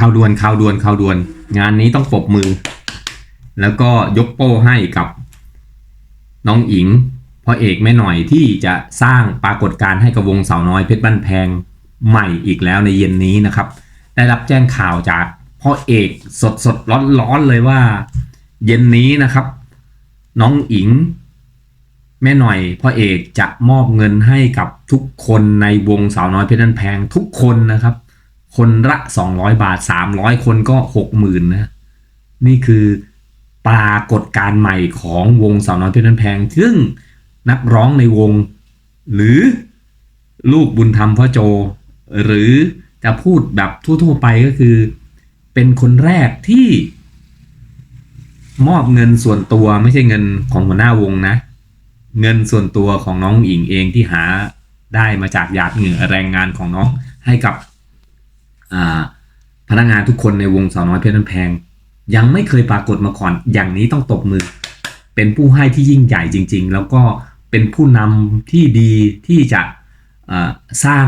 ข่าวด่วนข่าวด่วนข่าวด่วน งานนี้ต้องปรบมือ แล้วก็ยกโป้ให้กับน้องอิงพ่อเอกแม่หน่อยที่จะสร้างปรากฏการณ์ให้กับวงสาวน้อยเพชรบ้านแพงใหม่อีกแล้วในเย็นนี้นะครับ ได้รับแจ้งข่าวจากพ่อเอกสดสดร้อนร้อนเลยว่า เย็นนี้นะครับ น้องอิง แม่หน่อยพ่อเอกจะมอบเงินให้กับทุกคนในวงสาวน้อยเพชรบ้านแพงทุกคนนะครับ คนละ200บาท300คนก็60,000นะ นี่คือปรากฏการใหม่ของวงสาวน้อยเพชรบ้านแพง ซึ่งนักร้องในวง หรือลูกบุญธรรมพ่อโจ หรือจะพูดแบบทั่วๆไปก็คือ เป็นคนแรกที่ มอบเงินส่วนตัวไม่ใช่เงินของหัวหน้าวงนะ เงินส่วนตัวของน้องอิงเองที่หาได้มาจากหยาดเหงื่อแรงงานของน้องให้กับ พนักงานทุกคนในวงสาวน้อยเพชรน้ำแพง ยังไม่เคยปรากฏมาก่อน อย่างนี้ต้องตบมือ เป็นผู้ให้ที่ยิ่งใหญ่จริง ๆ แล้วก็เป็นผู้นำที่ดีที่จะสร้าง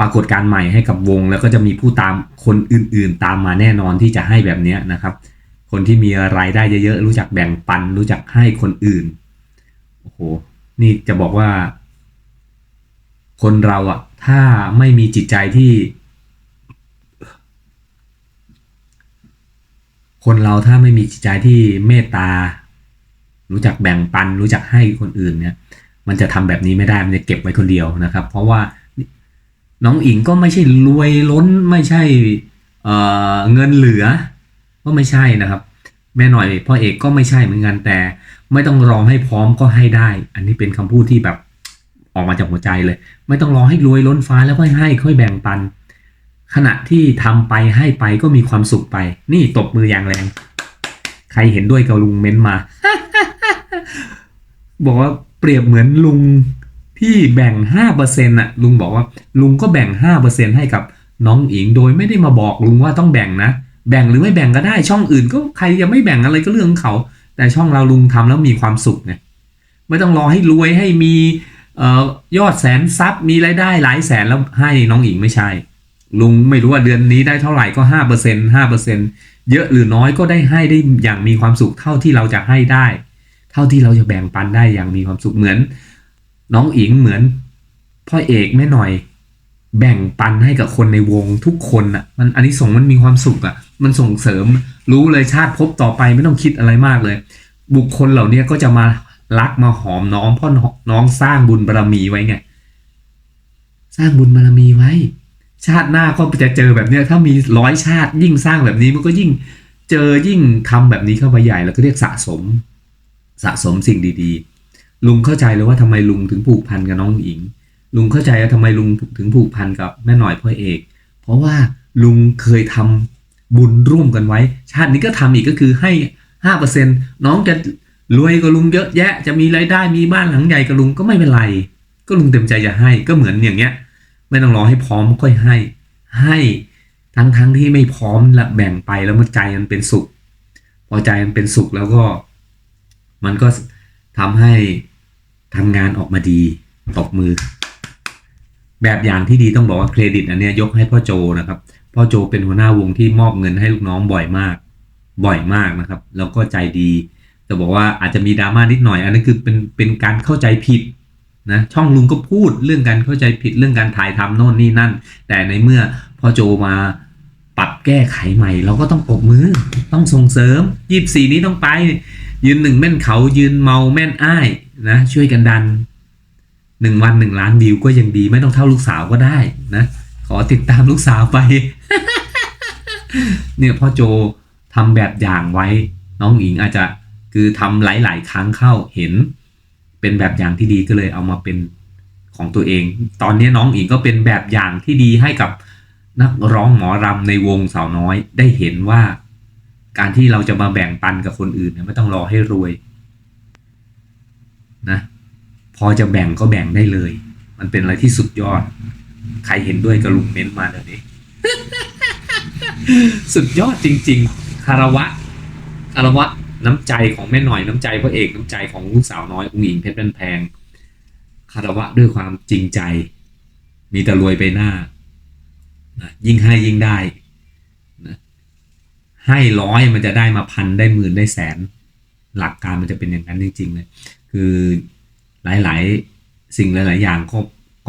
ปรากฏการใหม่ให้กับวง แล้วก็จะมีผู้ตามคนอื่นๆ ตามมาแน่นอนที่จะให้แบบนี้นะครับ คนที่มีรายได้เยอะๆรู้จักแบ่งปัน รู้จักให้คนอื่นโอ้โหนี่จะบอกว่า คนเราอะถ้าไม่มีจิตใจที่ คนเราถ้าไม่มีจิตใจที่เมตตา รู้จักแบ่งปัน รู้จักให้คนอื่นเนี่ย มันจะทำแบบนี้ไม่ได้มันจะเก็บไว้คนเดียวนะครับ เพราะว่าน้องอิงก็ไม่ใช่รวยล้นไม่ใช่เเงินเหลือ ก็ไม่ใช่นะครับ แม่หน่อยพ่อเอกก็ไม่ใช่เหมือนกันแต่ ไม่ต้องรอให้พร้อมก็ให้ได้ อันนี้เป็นคำพูดที่แบบ ออกมาจากหัวใจเลย ไม่ต้องรอให้รวยล้นฟ้าแล้วค่อยให้ค่อยแบ่งปัน ขณะที่ทำไปให้ไปก็มีความสุขไป นี่ตบมืออย่างแรง ใครเห็นด้วยกับลุงเม้นมา บอกว่าเปรียบเหมือนลุงที่แบ่งห้าเปอร์เซ็นต์ะลุงบอกว่าลุงก็แบ่งห้าเปอร์เซ็นให้กับน้องอิงโดยไม่ได้มาบอกลุงว่าต้องแบ่งนะ แบ่งหรือไม่แบ่งก็ได้ช่องอื่นก็ใครจะไม่แบ่งอะไรก็เรื่องของเขา แต่ช่องเราลุงทำแล้วมีความสุขไงไม่ต้องรอให้รวยให้มี เอ่อยอดแสนซับมีรายได้หลายแสนแล้วให้น้องอิงไม่ใช่ ลุงไม่รู้ว่าเดือนนี้ได้เท่าไหร่ก็ห้าเปอร์เซ็นห้าเปอร์เซ็นเยอะหรือน้อยก็ได้ให้ได้อย่างมีความสุขเท่าที่เราจะให้ได้ เท่าที่เราจะแบ่งปันได้อย่างมีความสุขเหมือน น้องอิงเหมือนพ่อเอกแม่หน่อย แบ่งปันให้กับคนในวงทุกคนอะ มันอันนี้ส่งมันมีความสุขอะ มันส่งเสริมรู้เลยชาติภพต่อไปไม่ต้องคิดอะไรมากเลย บุคคลเหล่านี้ก็จะมา รักมาหอมน้องเพราะน้องสร้างบุญบารมีไว้ไง สร้างบุญบารมีไว้ ชาติหน้าก็จะเจอแบบเนี้ย ถ้ามีร้อยชาติยิ่งสร้างแบบนี้มันก็ยิ่งเจอยิ่งทำแบบนี้เข้าไปใหญ่แล้วก็เรียกสะสม สะสมสิ่งดีๆ ลุงเข้าใจเลยว่าทำไมลุงถึงผูกพันกับน้องอิง ลุงเข้าใจว่าทำไมลุงถึงผูกพันกับแม่หน่อยพ่อเอก เพราะว่าลุงเคยทำบุญร่วมกันไว้ ชาตินี้ก็ทำอีกก็คือให้ห้าเปอร์เซ็นน้องจะ รวยกว่าลุงเยอะแยะ จะมีรายได้มีบ้านหลังใหญ่กับลุงก็ไม่เป็นไร ก็ลุงเต็มใจจะให้ก็เหมือนอย่างเงี้ย ไม่ต้องรอให้พร้อมค่อยให้ ให้ทั้งทั้งที่ไม่พร้อมและแบ่งไปแล้วมันใจมันเป็นสุข พอใจมันเป็นสุขแล้วก็ มันก็ทำให้ทำงานออกมาดีตบมือ แบบอย่างที่ดีต้องบอกว่าเครดิตอันเนี้ยยกให้พ่อโจนะครับพ่อโจเป็นหัวหน้าวงที่มอบเงินให้ลูกน้องบ่อยมาก บ่อยมากนะครับ แล้วก็ใจดี จะบอกว่าอาจจะมีดราม่านิดหน่อย อันนั้นคือเป็นเป็นการเข้าใจผิดนะช่องลุงก็พูดเรื่องการเข้าใจผิดเรื่องการถ่ายทำโน่นนี่นั่น แต่ในเมื่อพ่อโจมาปรับแก้ไขใหม่ เราก็ต้องปรบมือต้องส่งเสริมยีบสี่นี้ต้องไป ยืนหนึ่งแม่นเขายืนเมาแม่นอ้ายนะช่วยกันดันหนึ่งวันหนึ่งล้านวิวก็ยังดีไม่ต้องเท่าลูกสาวก็ได้นะขอติดตามลูกสาวไป เนี่ยพ่อโจทำแบบอย่างไว้น้องหญิงอาจจะ คือทำหลาย ๆ ครั้งเข้าเห็น เป็นแบบอย่างที่ดีก็เลยเอามาเป็นของตัวเอง ตอนนี้น้องอิงก็เป็นแบบอย่างที่ดีให้กับนักร้องหมอรำในวงสาวน้อยได้เห็นว่า การที่เราจะมาแบ่งปันกับคนอื่นเนี่ยไม่ต้องรอให้รวยนะพอจะแบ่งก็แบ่งได้เลย มันเป็นอะไรที่สุดยอด ใครเห็นด้วยกับลุงเม้นต์มาเดี๋ยวนี้ สุดยอดจริง ๆ คารวะคารวะ น้ำใจของแม่หน่อยน้ำใจพระเอกน้ำใจของลูกสาวน้อยอุ้งอิงเพชรเป็นแพงคารวะด้วยความจริงใจ มีแต่รวยไปหน้านะยิ่งให้ยิ่งได้นะให้ร้อยมันจะได้มาพันได้หมื่นได้แสน หลักการมันจะเป็นอย่างนั้นจริงๆเลยคือหลายๆ สิ่งหลาย ๆ อย่างก็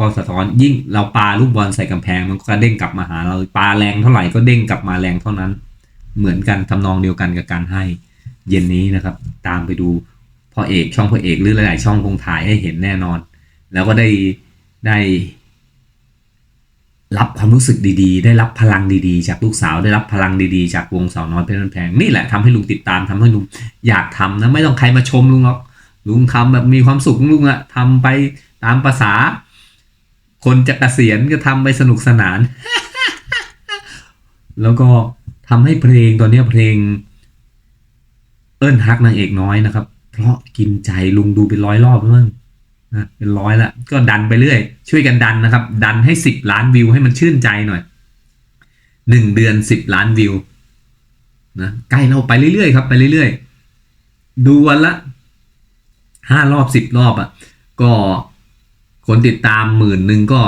ก็สะท้อนยิ่งเราปาลูกบอลใส่กำแพงมันก็เด้งกลับมาหาเราปาแรงเท่าไหร่ก็เด้งกลับมาแรงเท่านั้น เหมือนกันทำนองเดียวกันกับการให้ เย็นนี้นะครับ ตามไปดูพ่อเอกช่องพ่อเอกหรือหลาย ๆ ช่องคงถ่ายให้เห็นแน่นอน แล้วก็ได้ได้รับความรู้สึกดีๆ ได้รับพลังดีๆ จากลูกสาวได้รับพลังดีๆ จากวงสาวน้อยเพชรบ้านแพงนี่แหละทำให้ลุงติดตามทำให้ลุงอยากทำนะไม่ต้องใครมาชมลุงหรอกลุงทำแบบมีความสุขลุงอะทำไปตามภาษา คนจะเกษียณก็ทำไปสนุกสนาน แล้วก็ทำให้เพลงตอนนี้เพลง เอิ้นฮักนางเอกน้อยนะครับ เพราะกินใจลุงดูเป็นร้อยรอบแล้วมั้งนะเป็นร้อยละก็ดันไปเรื่อย ช่วยกันดันนะครับ ดันให้สิบล้านวิวให้มันชื่นใจหน่อยหนึ่งเดือนสิบล้านวิวนะใกล้เราไปเรื่อยๆครับไปเรื่อยๆ ดูวันละห้ารอบสิบรอบอะ่ะ ก็คนติดตามหมื่นหนึ่งก็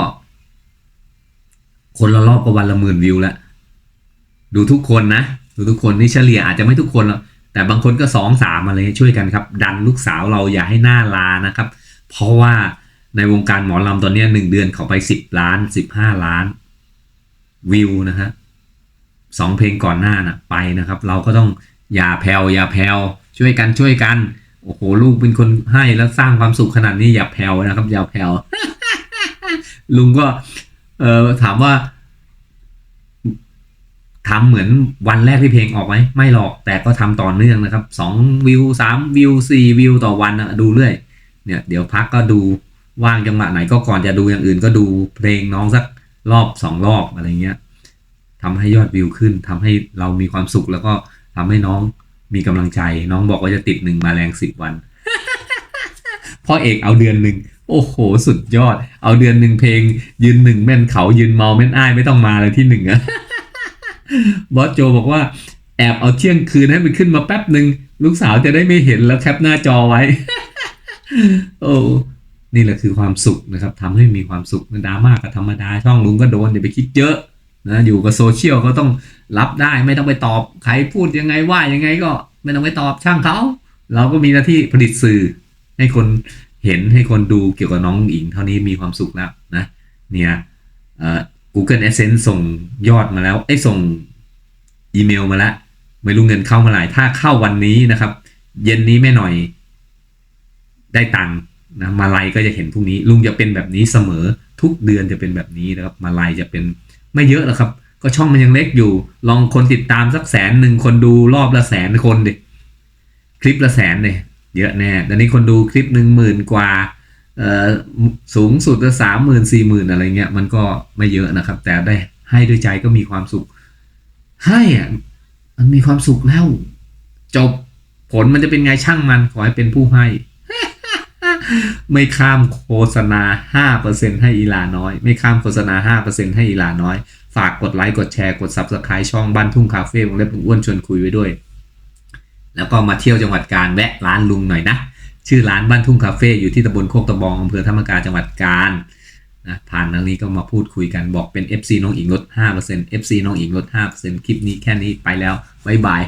คนละรอบก็วันละหมื่นวิวแล้วดูทุกคนนะ ดูทุกคนนี่เฉลี่ยอาจจะไม่ทุกคนหรอก แต่บางคนก็สองสามมาเลยช่วยกันครับ ดันลูกสาวเราอย่าให้หน้าลานะครับ เพราะว่าในวงการหมอลำตอนนี้หนึ่งเดือนเขาไปสิบล้านสิบห้าล้านวิวนะฮะสองเพลงก่อนหน้าน่ะไปนะครับ เราก็ต้องอย่าแผ่วอย่าแผ่วช่วยกันช่วยกัน โอ้โหลูกเป็นคนให้แล้วสร้างความสุขขนาดนี้อย่าแผ่วนะครับ อย่าแผ่วลุงก็เออถามว่า ทำเหมือนวันแรกที่เพลงออกไหมไม่หรอกแต่ก็ทำต่อเนื่องนะครับสองวิวสามวิวสี่วิวต่อวันดูเรื่อยเนี่ยเดี๋ยวพักก็ดูว่างจังหวะไหนก็ก่อนจะดูอย่างอื่นก็ดูเพลงน้องสักรอบสองรอบอะไรเงี้ยทำให้ยอดวิวขึ้นทำให้เรามีความสุขแล้วก็ทำให้น้องมีกำลังใจ น้องบอกว่าจะติดหนึ่งมาแรงสิบวันพ่อเอกเอาเดือนหนึ่งโอ้โห สุดยอด เอาเดือนหนึ่งเพลง ยืนหนึ่งแม่นเขายืนเมาแม่นอ้ายไม่ต้องมาเลยที่หนึ่งอะ บอสโจบอกว่าแอบเอาเที่ยงคืนให้มันขึ้นมาแป๊บหนึ่งลูกสาวจะได้ไม่เห็นแล้วแคปหน้าจอไว้ โอ้นี่แหละคือความสุขนะครับทำให้มีความสุขดราม่าก็ธรรมดา ช่องลุงก็โดนอย่าไปคิดเยอะนะอยู่กับโซเชียลก็ต้องรับได้ไม่ต้องไปตอบ ใครพูดยังไงว่ายังไงก็ไม่ต้องไปตอบช่างเขา เราก็มีหน้าที่ผลิตสื่อ ให้คนเห็นให้คนดูเกี่ยวกับน้องอิงเท่านี้มีความสุขแล้วนะเนี่ยเออ Google Adsense ส่งยอดมาแล้วไอ้ส่งอีเมลมาแล้วไม่รู้เงินเข้าเมื่อไหร่ถ้าเข้าวันนี้นะครับ เย็นนี้ไม่หน่อย ได้ตังค์นะมาลัยก็จะเห็นพรุ่งนี้ ลุงจะเป็นแบบนี้เสมอทุกเดือนจะเป็นแบบนี้นะครับ มาลัยจะเป็นไม่เยอะหรอกครับ ก็ช่องมันยังเล็กอยู่ ลองคนติดตามสักแสนหนึ่งคนดูรอบละแสนคนดิคลิปละแสนเลยเยอะแน่ตอนนี้คนดูคลิปหนึ่งหมื่นกว่า สูงสุดก็สามหมื่นสี่หมื่นอะไรเงี้ยมันก็ไม่เยอะนะครับ แต่ได้ให้ด้วยใจก็มีความสุข ให้อะมันมีความสุขแล้ว จบผลมันจะเป็นไงช่างมันขอให้เป็นผู้ให้ ไม่ข้ามโฆษณาห้าเปอร์เซ็นให้อีลาน้อย ไม่ข้ามโฆษณาห้าเปอร์เซ็นให้อีลาน้อย ฝากกดไลค์กดแชร์กด subscribe ช่องบ้านทุ่งคาเฟ่วงเล็บลุงอ้วนชวนคุยไว้ด้วย แล้วก็มาเที่ยวจังหวัดกาญแวะร้านลุงหน่อยนะ ชื่อร้านบ้านทุ่งคาเฟ่อยู่ที่ตำบลโคกตะบองอำเภอธรรมกาจังหวัดกาญนะผ่านทางนี้ก็มาพูดคุยกันบอกเป็น FC น้องอิงลด5% FC น้องอิงลด5%คลิปนี้แค่นี้ไปแล้วบ๊ายบาย